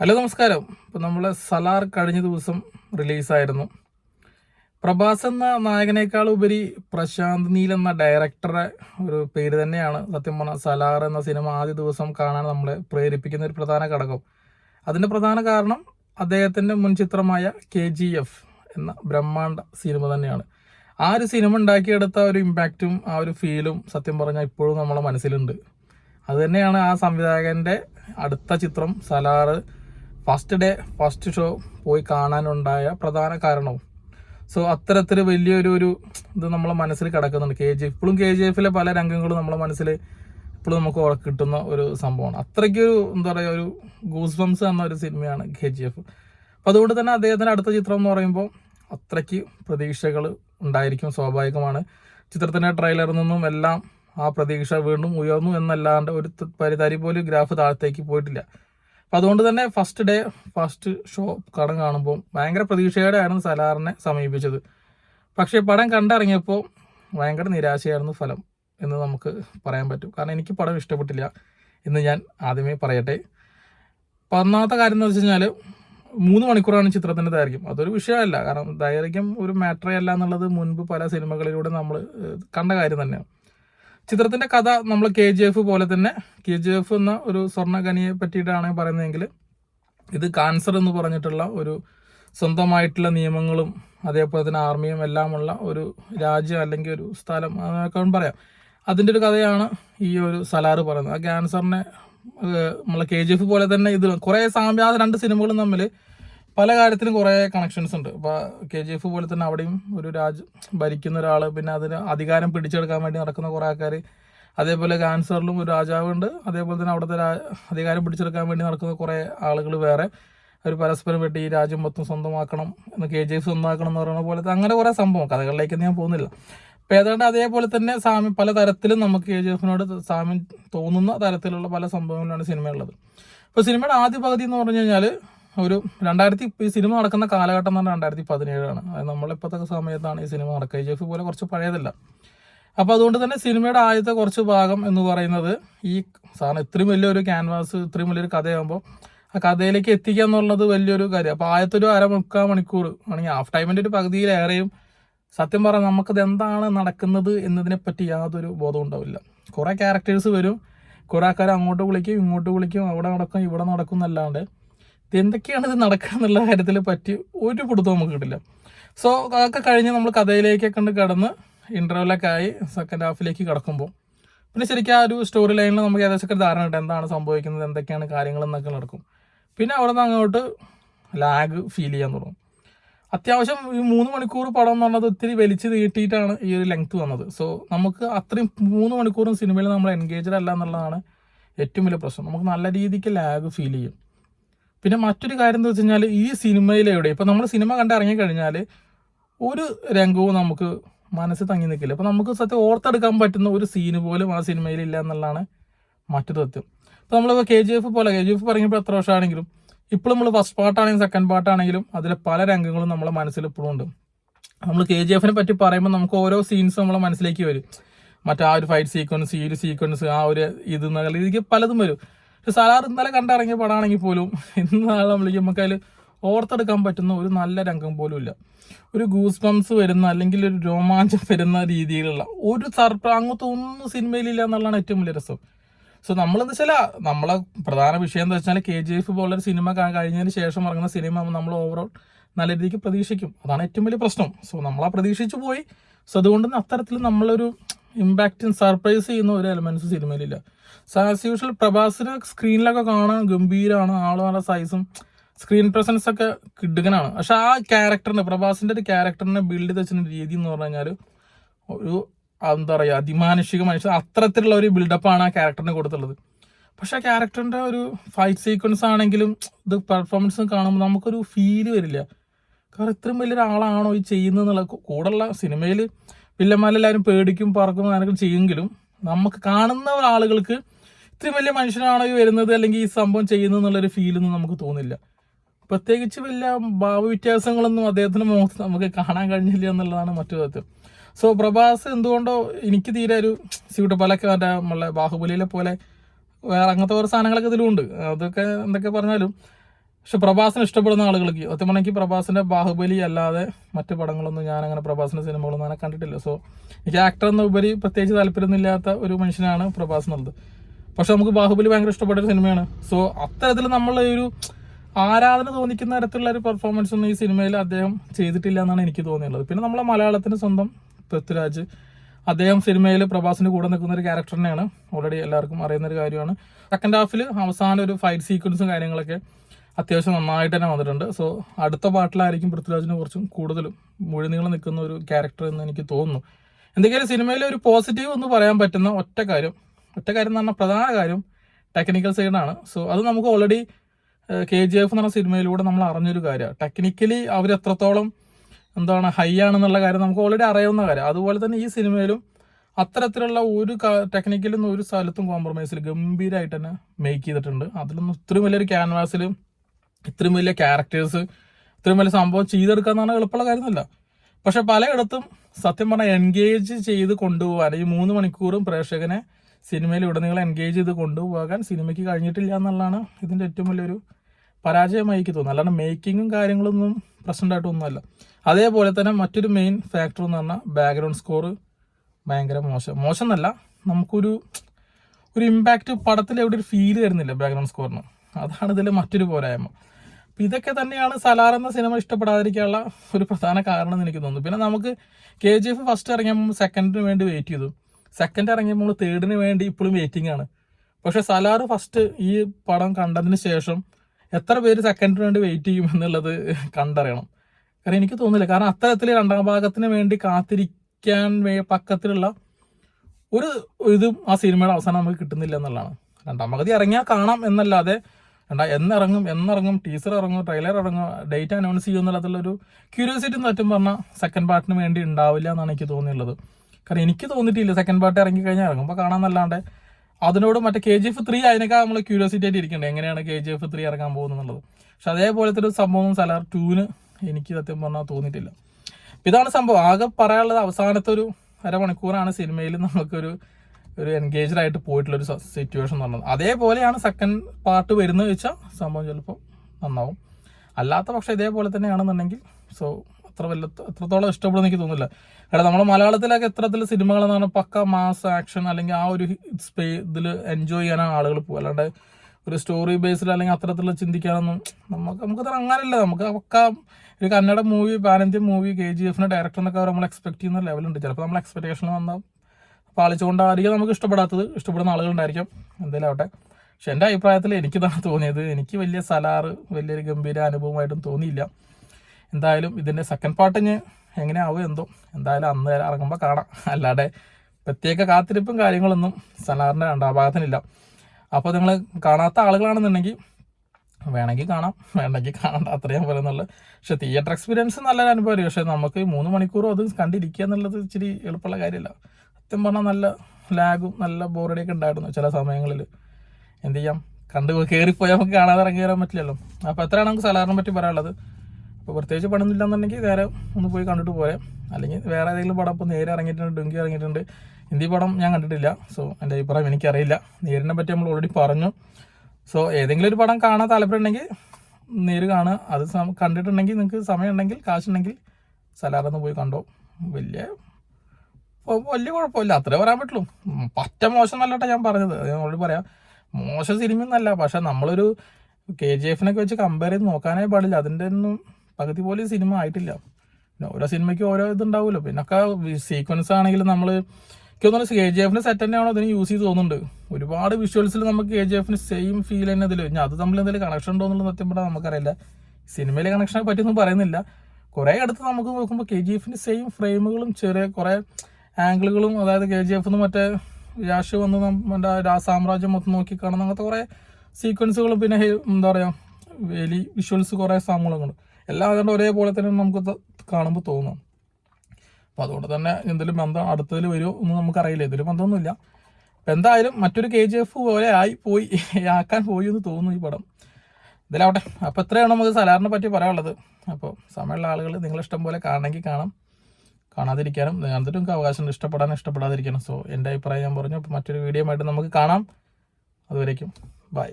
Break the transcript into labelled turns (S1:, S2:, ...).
S1: Hello നമസ്കാരം. ഇപ്പം നമ്മൾ സലാർ കഴിഞ്ഞ ദിവസം റിലീസായിരുന്നു. പ്രഭാസ് എന്ന നായകനേക്കാൾ ഉപരി പ്രശാന്ത് നീൽ എന്ന ഡയറക്ടറെ ഒരു പേര് തന്നെയാണ് സത്യം പറഞ്ഞാൽ സലാർ എന്ന സിനിമ ആദ്യ ദിവസം കാണാൻ നമ്മളെ പ്രേരിപ്പിക്കുന്ന ഒരു പ്രധാന ഘടകം. അതിന്റെ പ്രധാന കാരണം അദ്ദേഹത്തിന്റെ മുൻ ചിത്രമായ കെ ജി എഫ് എന്ന ബ്രഹ്മാണ്ട സിനിമ തന്നെയാണ്. ആ ഒരു സിനിമ ഉണ്ടാക്കിയെടുത്ത ഒരു ഇമ്പാക്റ്റും ആ ഒരു ഫീലും സത്യം പറഞ്ഞാൽ ഇപ്പോഴും നമ്മളെ മനസ്സിലുണ്ട്. അതുതന്നെയാണ് ആ സംവിധായകന്റെ അടുത്ത ചിത്രം Salaar first day first show പോയി കാണാനുണ്ടായ പ്രധാന കാരണവും സോ അത്തരത്തിൽ വലിയൊരു ഒരു ഇത് നമ്മളെ മനസ്സിൽ കിടക്കുന്നുണ്ട്. കെ ജി ഇപ്പോഴും കെ ജി എഫിലെ പല രംഗങ്ങളും നമ്മളെ മനസ്സിൽ ഇപ്പോഴും നമുക്ക് കിട്ടുന്ന ഒരു സംഭവമാണ്. അത്രയ്ക്കൊരു എന്താ പറയുക ഒരു ഗൂസ് ബംസ് എന്ന ഒരു സിനിമയാണ് കെ ജി എഫ് അതുകൊണ്ട് തന്നെ അദ്ദേഹത്തിന്റെ അടുത്ത ചിത്രം എന്ന് പറയുമ്പോൾ അത്രയ്ക്ക് പ്രതീക്ഷകൾ ഉണ്ടായിരിക്കും സ്വാഭാവികമാണ്. ചിത്രത്തിന്റെ ട്രെയിലറിൽ നിന്നും എല്ലാം ആ പ്രതീക്ഷ വീണ്ടും ഉയർന്നു എന്നല്ലാണ്ട് ഒരു പരിതാരി പോലും ഗ്രാഫ് താഴത്തേക്ക് പോയിട്ടില്ല. അപ്പം അതുകൊണ്ട് തന്നെ ഫസ്റ്റ് ഡേ ഫസ്റ്റ് ഷോ കടം കാണുമ്പോൾ ഭയങ്കര പ്രതീക്ഷയോടെയായിരുന്നു സലാറിനെ സമീപിച്ചത്. പക്ഷേ പടം കണ്ടിറങ്ങിയപ്പോൾ ഭയങ്കര നിരാശയായിരുന്നു ഫലം എന്ന് നമുക്ക് പറയാൻ പറ്റും. കാരണം എനിക്ക് പടം ഇഷ്ടപ്പെട്ടില്ല എന്ന് ഞാൻ ആദ്യമേ പറയട്ടെ. അപ്പം ഒന്നാമത്തെ കാര്യം എന്ന് വെച്ച് കഴിഞ്ഞാൽ മൂന്ന് മണിക്കൂറാണ് ചിത്രത്തിന്റെ ദൈർഘ്യം. അതൊരു വിഷയമല്ല. കാരണം ദൈർഘ്യം ഒരു മാറ്ററേ അല്ല എന്നുള്ളത് മുൻപ് പല സിനിമകളിലൂടെ നമ്മൾ കണ്ട കാര്യം തന്നെയാണ്. ചിത്രത്തിന്റെ കഥ നമ്മൾ കെ ജി എഫ് പോലെ തന്നെ കെ ജി എഫ് എന്ന ഒരു സ്വർണഖനിയെ പറ്റിയിട്ടാണ് പറയുന്നതെങ്കിൽ ഇത് കാൻസർ എന്ന് പറഞ്ഞിട്ടുള്ള ഒരു സ്വന്തമായിട്ടുള്ള നിയമങ്ങളും അതേപോലെ തന്നെ ആർമിയും എല്ലാമുള്ള ഒരു രാജ്യം അല്ലെങ്കിൽ ഒരു സ്ഥലം അതൊക്കെ പറയാം. അതിന്റെ ഒരു കഥയാണ് ഈ ഒരു സലാറ് പറയുന്നത്. ആ ക്യാൻസറിനെ നമ്മളെ കെ ജി എഫ് പോലെ തന്നെ ഇത് കുറേ സാമ്യ രണ്ട് സിനിമകളും തമ്മിൽ പല കാര്യത്തിലും കുറേ കണക്ഷൻസ് ഉണ്ട്. ഇപ്പോൾ കെ ജി എഫ് പോലെ തന്നെ അവിടെയും ഒരു രാജ് ഭരിക്കുന്ന ഒരാൾ പിന്നെ അതിന് അധികാരം പിടിച്ചെടുക്കാൻ വേണ്ടി നടക്കുന്ന കുറേ ആൾക്കാർ അതേപോലെ ക്യാൻസറിലും ഒരു രാജാവുണ്ട്. അതേപോലെ തന്നെ അവിടുത്തെ അധികാരം പിടിച്ചെടുക്കാൻ വേണ്ടി നടക്കുന്ന കുറേ ആളുകൾ വേറെ. ഒരു പരസ്പരം വെട്ടി ഈ രാജ്യം മൊത്തം സ്വന്തമാക്കണം എന്ന് കെ ജി എഫ് സ്വന്തമാക്കണം എന്ന് പറയുന്ന പോലത്തെ അങ്ങനെ കുറേ സംഭവം. കഥകളിലേക്ക് ഞാൻ പോകുന്നില്ല. അപ്പോൾ ഏതാണ്ട് അതേപോലെ തന്നെ സാമി പല തരത്തിലും നമുക്ക് കെ ജി എഫിനോട് സാമ്യം തോന്നുന്ന തരത്തിലുള്ള പല സംഭവങ്ങളാണ് സിനിമയുള്ളത് ഇപ്പോൾ സിനിമയുടെ ആദ്യ പകുതി എന്ന് പറഞ്ഞു കഴിഞ്ഞാൽ ഒരു രണ്ടായിരത്തി ഈ സിനിമ നടക്കുന്ന കാലഘട്ടം എന്ന് പറഞ്ഞാൽ രണ്ടായിരത്തി പതിനേഴാണ്. അത് നമ്മളിപ്പോഴത്തെ സമയത്താണ് ഈ സിനിമ നടക്കുക. ജി എഫ് പോലെ കുറച്ച് പഴയതല്ല. അപ്പോൾ അതുകൊണ്ട് തന്നെ സിനിമയുടെ ആദ്യത്തെ കുറച്ച് ഭാഗം എന്ന് പറയുന്നത് ഈ സാധനം ഇത്രയും വലിയൊരു ക്യാൻവാസ് ഇത്രയും വലിയൊരു കഥയാകുമ്പോൾ ആ കഥയിലേക്ക് എത്തിക്കുക എന്നുള്ളത് വലിയൊരു കാര്യം. അപ്പോൾ ആദ്യത്തെ ഒരു അരമുക്കാൽ മണിക്കൂർ ആണെങ്കിൽ ഹാഫ് ടൈമിന്റെ ഒരു പകുതിയിലേറെയും സത്യം പറഞ്ഞാൽ നമുക്കത് എന്താണ് നടക്കുന്നത് എന്നതിനെ പറ്റി യാതൊരു ബോധം ഉണ്ടാവില്ല. കുറേ ക്യാരക്ടേഴ്സ് വരും. കുറേ ആൾക്കാർ അങ്ങോട്ട് വിളിക്കും ഇങ്ങോട്ട് വിളിക്കും അവിടെ നടക്കും ഇവിടെ നടക്കും എന്നല്ലാണ്ട് എന്തൊക്കെയാണ് ഇത് നടക്കുക എന്നുള്ള കാര്യത്തിൽ പറ്റി ഒരു പിടുത്തവും നമുക്ക് കിട്ടില്ല. സോ അതൊക്കെ കഴിഞ്ഞ് നമ്മൾ കഥയിലേക്കൊക്കെ കണ്ട് കടന്ന് ഇന്റർവ്യൂലൊക്കെ ആയി സെക്കൻഡ് ഹാഫിലേക്ക് കിടക്കുമ്പോൾ പിന്നെ ശരിക്കും ആ ഒരു സ്റ്റോറി ലൈനിൽ നമുക്ക് ഏകദേശം ഒരു ധാരണ ഉണ്ട് എന്താണ് സംഭവിക്കുന്നത് എന്തൊക്കെയാണ് കാര്യങ്ങൾ എന്നൊക്കെ നടക്കും. പിന്നെ അവിടെ നിന്ന് അങ്ങോട്ട് ലാഗ് ഫീൽ ചെയ്യാൻ തുടങ്ങും. അത്യാവശ്യം ഈ മൂന്ന് മണിക്കൂർ പടം എന്ന് പറഞ്ഞത് ഒത്തിരി വലിച്ചു നീട്ടിയിട്ടാണ് ഈ ഒരു ലെങ്ത് വന്നത്. സോ നമുക്ക് അത്രയും മൂന്ന് മണിക്കൂറും സിനിമയിൽ നമ്മൾ എൻഗേജഡ് അല്ല എന്നുള്ളതാണ് ഏറ്റവും വലിയ പ്രശ്നം. നമുക്ക് നല്ല രീതിക്ക് ലാഗ് ഫീൽ ചെയ്യും. പിന്നെ മറ്റൊരു കാര്യം എന്താ വെച്ച് കഴിഞ്ഞാൽ ഈ സിനിമയിലെവിടെ ഇപ്പം നമ്മൾ സിനിമ കണ്ട് ഇറങ്ങി ഒരു രംഗവും നമുക്ക് മനസ്സിൽ തങ്ങി നിൽക്കില്ല. അപ്പം നമുക്ക് സത്യം ഓർത്തെടുക്കാൻ പറ്റുന്ന ഒരു സീന് പോലും ആ സിനിമയിൽ ഇല്ല എന്നുള്ളതാണ് മറ്റൊരു സത്യം. ഇപ്പം നമ്മളിപ്പോൾ കെ ജി എഫ് പോലെ കെ ജി എഫ് പറയുമ്പോൾ എത്ര വർഷമാണെങ്കിലും ഇപ്പോൾ നമ്മൾ ഫസ്റ്റ് പാർട്ടാണെങ്കിലും സെക്കൻഡ് പാർട്ടാണെങ്കിലും അതിലെ പല രംഗങ്ങളും നമ്മളെ മനസ്സിൽ ഇപ്പോഴും ഉണ്ട്. നമ്മൾ കെ ജി എഫിനെ പറ്റി പറയുമ്പോൾ നമുക്ക് ഓരോ സീൻസ് നമ്മളെ മനസ്സിലേക്ക് വരും. മറ്റേ ആ ഒരു ഫൈറ്റ് സീക്വൻസ് ഈ ഒരു സീക്വൻസ് ആ ഒരു ഇത് എന്നുള്ള രീതിക്ക് പലതും വരും. സലാർ ഇന്നലെ കണ്ടിറങ്ങിയ പടമാണെങ്കിൽ പോലും ഇന്ന് നാളെ നമ്മൾക്ക് നമുക്ക് അതിൽ ഓർത്തെടുക്കാൻ പറ്റുന്ന ഒരു നല്ല രംഗം പോലും ഇല്ല. ഒരു ഗൂസ് പംസ് വരുന്ന അല്ലെങ്കിൽ ഒരു രോമാഞ്ചം വരുന്ന രീതിയിലുള്ള ഒരു സർപ്രൈസ് അങ്ങനത്തെ ഒന്നും സിനിമയിലില്ല എന്നുള്ളതാണ് ഏറ്റവും വലിയ രസം. സോ നമ്മളെന്ന് വെച്ചാൽ നമ്മളെ പ്രധാന വിഷയം എന്താ വെച്ചാൽ കെ ജി എഫ് പോലൊരു സിനിമ കഴിഞ്ഞതിന് ശേഷം ഇറങ്ങുന്ന സിനിമ നമ്മൾ ഓവറോൾ നല്ല രീതിക്ക് പ്രതീക്ഷിക്കും. അതാണ് ഏറ്റവും വലിയ പ്രശ്നം. സോ നമ്മൾ പ്രതീക്ഷിച്ചു പോയി. സോ അതുകൊണ്ട് തന്നെ അത്തരത്തിൽ നമ്മളൊരു ഇമ്പാക്റ്റ് സർപ്രൈസ് ചെയ്യുന്ന ഒരു എലമെന്റ്സ് സിനിമയിലില്ല. ആസ് യൂഷ്വൽ പ്രഭാസിന് സ്ക്രീനിലൊക്കെ കാണാൻ ഗംഭീരമാണ് ആളും നല്ല സൈസും സ്ക്രീൻ പ്രസൻസ് ഒക്കെ കിടുകനാണ് പക്ഷെ ആ ക്യാരക്ടറിനെ പ്രഭാസിന്റെ ഒരു ക്യാരക്ടറിനെ ബിൽഡ് ചെയ്ത് വെച്ചിരുന്ന രീതി എന്ന് പറഞ്ഞു കഴിഞ്ഞാൽ ഒരു എന്താ പറയുക അതിമാനുഷിക മനുഷ്യൻ അത്തരത്തിലുള്ള ഒരു ബിൽഡപ്പാണ് ആ ക്യാരക്ടറിന് കൊടുത്തുള്ളത്. പക്ഷെ ആ ക്യാരക്ടറിന്റെ ഒരു ഫൈറ്റ് സീക്വൻസ് ആണെങ്കിലും ഇത് പെർഫോമൻസ് കാണുമ്പോൾ നമുക്കൊരു ഫീൽ വരില്ല. കാരണം ഇത്രയും വലിയൊരാളാണോ ഈ ചെയ്യുന്നത് എന്നുള്ള കൂടെയുള്ള സിനിമയിൽ വില്ലന്മാരെല്ലാവരും പേടിക്കും പറക്കും അങ്ങനെയൊക്കെ ചെയ്യുമെങ്കിലും നമുക്ക് കാണുന്ന ആളുകൾക്ക് ഇത്രയും വലിയ മനുഷ്യനാണോ ഈ വരുന്നത് അല്ലെങ്കിൽ ഈ സംഭവം ചെയ്യുന്നത് എന്നുള്ളൊരു ഫീലൊന്നും നമുക്ക് തോന്നില്ല. പ്രത്യേകിച്ച് വലിയ ഭാവ വ്യത്യാസങ്ങളൊന്നും അദ്ദേഹത്തിന്റെ മുഖത്ത് നമുക്ക് കാണാൻ കഴിഞ്ഞില്ല എന്നുള്ളതാണ് മറ്റു സത്യം. സോ പ്രഭാസ് എന്തുകൊണ്ടോ എനിക്ക് തീരെ ഒരു സ്യൂട്ട് പല മറ്റേ ബാഹുബലിയിലെ പോലെ വേറെ അങ്ങനത്തെ ഓരോ സാധനങ്ങളൊക്കെ ഇതിലുണ്ട്. അതൊക്കെ എന്തൊക്കെ പറഞ്ഞാലും പക്ഷെ പ്രഭാസിനെ ഇഷ്ടപ്പെടുന്ന ആളുകൾക്ക് സത്യം പറഞ്ഞാൽ പ്രഭാസിന്റെ ബാഹുബലി അല്ലാതെ മറ്റു പടങ്ങളൊന്നും ഞാൻ അങ്ങനെ പ്രഭാസിന്റെ സിനിമകളൊന്നും അങ്ങനെ കണ്ടിട്ടില്ല. സോ എനിക്ക് ആക്ടർ എന്ന ഉപരി പ്രത്യേകിച്ച് താല്പര്യമൊന്നുമില്ലാത്ത ഒരു മനുഷ്യനാണ് പ്രഭാസ് എന്നുള്ളത് പക്ഷെ നമുക്ക് ബാഹുബലി ഭയങ്കര ഇഷ്ടപ്പെട്ട ഒരു സിനിമയാണ്. സോ അത്തരത്തിൽ നമ്മൾ ഒരു ആരാധന തോന്നിക്കുന്ന തരത്തിലുള്ള ഒരു പെർഫോമൻസ് ഒന്നും ഈ സിനിമയിൽ അദ്ദേഹം ചെയ്തിട്ടില്ല എന്നാണ് എനിക്ക് തോന്നിയുള്ളത്. പിന്നെ നമ്മളെ മലയാളത്തിന് സ്വന്തം പൃഥ്വിരാജ്. അദ്ദേഹം സിനിമയിൽ പ്രഭാസിന്റെ കൂടെ നിൽക്കുന്ന ഒരു ക്യാരക്ടറിനെയാണ് ഓൾറെഡി എല്ലാവർക്കും അറിയുന്ന ഒരു കാര്യമാണ്. സെക്കൻഡ് ഹാഫിൽ അവസാന ഒരു ഫൈറ്റ് സീക്വൻസും കാര്യങ്ങളൊക്കെ അത്യാവശ്യം നന്നായിട്ട് തന്നെ വന്നിട്ടുണ്ട്. സോ അടുത്ത പാട്ടിലായിരിക്കും പൃഥ്വിരാജിനെ കുറച്ചും കൂടുതലും മുഴുനീളം നിൽക്കുന്ന ഒരു ക്യാരക്ടർ എന്ന് എനിക്ക് തോന്നുന്നു. എന്തെങ്കിലും സിനിമയിലെ ഒരു പോസിറ്റീവ് എന്ന് പറയാൻ പറ്റുന്ന ഒറ്റ കാര്യം ഒറ്റ കാര്യം എന്ന് പറഞ്ഞാൽ പ്രധാന കാര്യം ടെക്നിക്കൽ സൈഡാണ് സോ അത് നമുക്ക് ഓൾറെഡി കെ ജി എഫ് എന്ന് പറഞ്ഞ സിനിമയിലൂടെ നമ്മൾ അറിഞ്ഞൊരു കാര്യമാണ്. ടെക്നിക്കലി അവർ എത്രത്തോളം എന്താണ് ഹൈ ആണെന്നുള്ള കാര്യം നമുക്ക് ഓൾറെഡി അറിയാവുന്ന കാര്യം. അതുപോലെ തന്നെ ഈ സിനിമയിലും അത്തരത്തിലുള്ള ഒരു ടെക്നിക്കലും ഒരു സ്ഥലത്തും കോംപ്രമൈസിൽ ഗംഭീരമായിട്ട് തന്നെ മേക്ക് ചെയ്തിട്ടുണ്ട്. അതിലൊന്നും ഇത്രയും വലിയൊരു ക്യാൻവാസിൽ ഇത്രയും വലിയ ക്യാരക്ടേഴ്സ് ഇത്രയും വലിയ സംഭവം ചെയ്തെടുക്കുക എന്നാണ് എളുപ്പമുള്ള കാര്യമൊന്നുമല്ല. പക്ഷെ പലയിടത്തും സത്യം പറഞ്ഞാൽ എൻഗേജ് ചെയ്ത് കൊണ്ടുപോകാൻ ഈ മൂന്ന് മണിക്കൂറും പ്രേക്ഷകനെ സിനിമയിൽ ഉടനീളം എൻഗേജ് ചെയ്ത് കൊണ്ടുപോകാൻ സിനിമയ്ക്ക് കഴിഞ്ഞിട്ടില്ല എന്നുള്ളതാണ് ഇതിന്റെ ഏറ്റവും വലിയൊരു പരാജയമായി എനിക്ക് തോന്നുന്നത്. അല്ലാണ്ട് മേക്കിങ്ങും കാര്യങ്ങളൊന്നും പ്രശ്നമായിട്ടൊന്നുമല്ല അതേപോലെ തന്നെ മറ്റൊരു മെയിൻ ഫാക്ടർ എന്ന് പറഞ്ഞാൽ ബാക്ക്ഗ്രൗണ്ട് സ്കോർ ഭയങ്കര മോശം. മോശം എന്നല്ല നമുക്കൊരു ഒരു ഇമ്പാക്റ്റ് പടത്തിൽ എവിടെ ഒരു ഫീൽ വരുന്നില്ല ബാക്ക്ഗ്രൗണ്ട് സ്കോറിന് അതാണ് ഇതിലെ മറ്റൊരു പോരായ്മ. അപ്പം ഇതൊക്കെ തന്നെയാണ് സലാർ എന്ന സിനിമ ഇഷ്ടപ്പെടാതിരിക്കാനുള്ള ഒരു പ്രധാന കാരണം എന്ന് എനിക്ക് തോന്നുന്നു. പിന്നെ നമുക്ക് കെ ജി എഫ് ഫസ്റ്റ് ഇറങ്ങിയപ്പോൾ സെക്കൻഡിന് വേണ്ടി വെയിറ്റ് ചെയ്തു. സെക്കൻഡ് ഇറങ്ങിയപ്പോൾ തേർഡിന് വേണ്ടി ഇപ്പോഴും വെയിറ്റിംഗ് ആണ്. പക്ഷെ സലാർ ഫസ്റ്റ് ഈ പടം കണ്ടതിന് ശേഷം എത്ര പേര് സെക്കൻഡിന് വേണ്ടി വെയിറ്റ് ചെയ്യും എന്നുള്ളത് കണ്ടറിയണം. കാരണം എനിക്ക് തോന്നുന്നില്ല. കാരണം അത്തരത്തിൽ രണ്ടാം ഭാഗത്തിന് വേണ്ടി കാത്തിരിക്കാൻ പക്കത്തിലുള്ള ഒരു ഇതും ആ സിനിമയുടെ അവസാനം നമുക്ക് കിട്ടുന്നില്ല എന്നുള്ളതാണ്. രണ്ടാം പകുതി ഇറങ്ങിയാൽ കാണാം എന്നല്ലാതെ രണ്ടാ എന്നിറങ്ങും എന്നിറങ്ങും ടീസർ ഇറങ്ങും ട്രെയിലർ ഇറങ്ങും ഡേറ്റ് അനൗൺസ് ചെയ്യും എന്നുള്ളതിലൊരു ക്യൂരിയോസിറ്റി സത്യം പറഞ്ഞാൽ സെക്കൻഡ് പാർട്ടിന് വേണ്ടി ഉണ്ടാവില്ല എന്നാണ് എനിക്ക് തോന്നിയുള്ളത്. കാരണം എനിക്ക് തോന്നിയിട്ടില്ല സെക്കൻഡ് പാർട്ട് ഇറങ്ങി. കഴിഞ്ഞാൽ ഇറങ്ങുമ്പോൾ കാണാമെന്നല്ലാണ്ട് അതിനോട് മറ്റേ കെ ജി എഫ് ത്രീ അതിനേക്കാൾ നമ്മൾ ക്യൂരിയോസിറ്റി ആയിട്ട് ഇരിക്കണ്ടേ? എങ്ങനെയാണ് കെ ജി എഫ് ത്രീ ഇറങ്ങാൻ പോകുന്നത് പക്ഷെ അതേപോലത്തെ ഒരു സംഭവം സലാർ ടൂവിന് എനിക്ക് സത്യം പറഞ്ഞാൽ തോന്നിയിട്ടില്ല. ഇതാണ് സംഭവം. ആകെ പറയാനുള്ളത് അവസാനത്തെ ഒരു അരമണിക്കൂറാണ് സിനിമയിൽ നമുക്കൊരു ഒരു എൻഗേജ്ഡ് ആയിട്ട് പോയിട്ടുള്ള ഒരു സിറ്റുവേഷൻ എന്ന് പറഞ്ഞത്. അതേപോലെയാണ് സെക്കൻഡ് പാർട്ട് വരുന്നത് വെച്ചാൽ സംഭവം ചിലപ്പോൾ നന്നാവും. അല്ലാത്ത പക്ഷേ ഇതേപോലെ തന്നെയാണെന്നുണ്ടെങ്കിൽ സോ അത്ര വല്ല എത്രത്തോളം ഇഷ്ടപ്പെടുന്ന എനിക്ക് തോന്നുന്നില്ല. കാരണം നമ്മൾ മലയാളത്തിലൊക്കെ എത്രത്തിൽ സിനിമകൾ എന്ന് പറഞ്ഞാൽ പക്ക മാസ് ആക്ഷൻ അല്ലെങ്കിൽ ആ ഒരു സ്പേ ഇതിൽ എൻജോയ് ചെയ്യാനാണ് ആളുകൾ പോകുക അല്ലാണ്ട് ഒരു സ്റ്റോറി ബേസിൽ അല്ലെങ്കിൽ അത്തരത്തിലുള്ള ചിന്തിക്കാനൊന്നും നമുക്ക് നമുക്ക് അങ്ങനെയല്ല നമുക്ക് പക്ക ഒരു കന്നഡ മൂവി പാനന്ത്യം മൂവി കെ ജി എഫിന്റെ ഡയറക്ടർ എന്നൊക്കെ നമ്മൾ എക്സ്പെക്ട് ചെയ്യുന്ന ലെവലുണ്ട് ചിലപ്പോൾ നമ്മൾ എക്സ്പെക്ടേഷൻ വന്നാൽ പാലിച്ചുകൊണ്ടായിരിക്കും നമുക്ക് ഇഷ്ടപ്പെടാത്തത് ഇഷ്ടപ്പെടുന്ന ആളുകളുണ്ടായിരിക്കാം. എന്തായാലും ആവട്ടെ. പക്ഷെ എന്റെ അഭിപ്രായത്തിൽ എനിക്കിതാണ് തോന്നിയത്. എനിക്ക് വലിയ സലാറ് വലിയൊരു ഗംഭീര അനുഭവമായിട്ടും തോന്നിയില്ല. എന്തായാലും ഇതിന്റെ സെക്കൻഡ് പാർട്ടിന് എങ്ങനെയാവും എന്തോ. എന്തായാലും അന്ന് ഇറങ്ങുമ്പോൾ കാണാം. അല്ലാതെ പ്രത്യേക കാത്തിരിപ്പും കാര്യങ്ങളൊന്നും സലാറിന്റെ രണ്ടാം ഭാഗത്തിനില്ല അപ്പോൾ നിങ്ങൾ കാണാത്ത ആളുകളാണെന്നുണ്ടെങ്കിൽ വേണമെങ്കിൽ കാണാം വേണമെങ്കിൽ കാണണ്ട. അത്രയും പോലെ എന്നുള്ളത് പക്ഷെ തിയേറ്റർ എക്സ്പീരിയൻസ് നല്ലൊരു അനുഭവമായിരിക്കും. പക്ഷേ നമുക്ക് മൂന്ന് മണിക്കൂറും അത് കണ്ടിരിക്കുക എന്നുള്ളത് ഇച്ചിരി എളുപ്പമുള്ള കാര്യമല്ല. സത്യം പറഞ്ഞാൽ നല്ല ലാഗും നല്ല ബോറടിയൊക്കെ ഉണ്ടായിരുന്നു ചില സമയങ്ങളിൽ. എന്ത് ചെയ്യാം? കണ്ട് കയറിപ്പോയാൽ നമുക്ക് കാണാതെ ഇറങ്ങി വരാൻ പറ്റില്ലല്ലോ. അപ്പോൾ എത്രയാണ് നമുക്ക് സലാറിനെ പറ്റി പറയാനുള്ളത്. അപ്പോൾ പ്രത്യേകിച്ച് പടമൊന്നുമില്ലെന്നുണ്ടെങ്കിൽ നേരെ ഒന്ന് പോയി കണ്ടിട്ട് പോരെ. അല്ലെങ്കിൽ വേറെ ഏതെങ്കിലും പടം ഇപ്പോൾ നേരെ ഇറങ്ങിയിട്ടുണ്ട് ഡുങ്കി ഇറങ്ങിയിട്ടുണ്ട്. ഹിന്ദി പടം ഞാൻ കണ്ടിട്ടില്ല. സോ എന്റെ അഭിപ്രായം എനിക്കറിയില്ല. നേരിനെ പറ്റി നമ്മൾ ഓൾറെഡി പറഞ്ഞു. സോ ഏതെങ്കിലും ഒരു പടം കാണാൻ താല്പര്യം ഉണ്ടെങ്കിൽ നേര് കാണുക. അത് കണ്ടിട്ടുണ്ടെങ്കിൽ നിങ്ങൾക്ക് സമയം ഉണ്ടെങ്കിൽ കാശുണ്ടെങ്കിൽ സലാറൊന്ന് പോയി കണ്ടോ. വലിയ വലിയ കുഴപ്പമില്ല. അത്രേ പറയാൻ പറ്റുള്ളൂ. പറ്റ മോശം നല്ലട്ടെ ഞാൻ പറഞ്ഞത്. ഞാൻ ഓൾറെഡി പറയാം. മോശം സിനിമയൊന്നല്ല പക്ഷെ നമ്മളൊരു കെ ജി എഫിനൊക്കെ വെച്ച് കമ്പയർ ചെയ്ത് നോക്കാനേ പാടില്ല. അതിന്റെ ഒന്നും പകുതി പോലെ സിനിമ ആയിട്ടില്ല. പിന്നെ ഓരോ സിനിമയ്ക്ക് ഓരോ ഇതുണ്ടാവുമല്ലോ. പിന്നൊക്കെ സീക്വൻസ് ആണെങ്കിലും നമ്മൾ എനിക്ക് തോന്നുന്നു കെ ജി എഫിന് സെറ്റ് തന്നെയാണോ അതിന് യൂസ് ചെയ്ത് തോന്നുന്നുണ്ട്. ഒരുപാട് വിഷ്വൽസിൽ നമുക്ക് കെ ജി എഫിന് സെയിം ഫീൽ തന്നെ ഇതിൽ ഞാൻ അത് തമ്മിൽ എന്തെങ്കിലും കണക്ഷൻ ഉണ്ടോ എന്നുള്ളത് സത്യം പറഞ്ഞാൽ നമുക്കറിയില്ല. സിനിമയിലെ കണക്ഷനെ പറ്റിയൊന്നും പറയുന്നില്ല. കുറേ അടുത്ത് നമുക്ക് നോക്കുമ്പോൾ കെ ജി എഫിന് സെയിം ഫ്രെയിമുകളും ചെറിയ കുറേ ആംഗിളുകളും അതായത് കെ ജി എഫ് മറ്റേ രാഷ് വന്ന് നമ്മുടെ സാമ്രാജ്യം മൊത്തം നോക്കി കാണുന്ന അങ്ങനത്തെ കുറേ സീക്വൻസുകളും പിന്നെ എന്താ പറയുക വലി വിഷ്വൽസ് കുറേ സാമ്യങ്ങളുണ്ട് എല്ലാം അതുകൊണ്ട് ഒരേപോലെ തന്നെ നമുക്ക് കാണുമ്പോൾ തോന്നും. അപ്പോൾ അതുകൊണ്ട് തന്നെ എന്തെങ്കിലും ബന്ധം അടുത്തതിൽ വരുമോ ഒന്നും നമുക്കറിയില്ല. ഇതിൽ ബന്ധമൊന്നുമില്ല. അപ്പം എന്തായാലും മറ്റൊരു കെ ജി എഫ് പോലെ ആയി പോയി ആക്കാൻ പോയി എന്ന് തോന്നുന്നു ഈ പടം. ഇതിലാവട്ടെ. അപ്പോൾ എത്രയാണ് നമുക്ക് സലാറിനെ പറ്റി പറയാനുള്ളത്. അപ്പോൾ സമയമുള്ള ആളുകൾ നിങ്ങളിഷ്ടം പോലെ കാണണമെങ്കിൽ കാണാം. കാണാതിരിക്കാനും എന്നിട്ടും അവകാശം ഇഷ്ടപ്പെടാനും ഇഷ്ടപ്പെടാതിരിക്കാനും. സോ എന്റെ അഭിപ്രായം ഞാൻ പറഞ്ഞു. അപ്പോൾ മറ്റൊരു വീഡിയോ ആയിട്ട് നമുക്ക് കാണാം. അതുവരേക്കും. ബൈ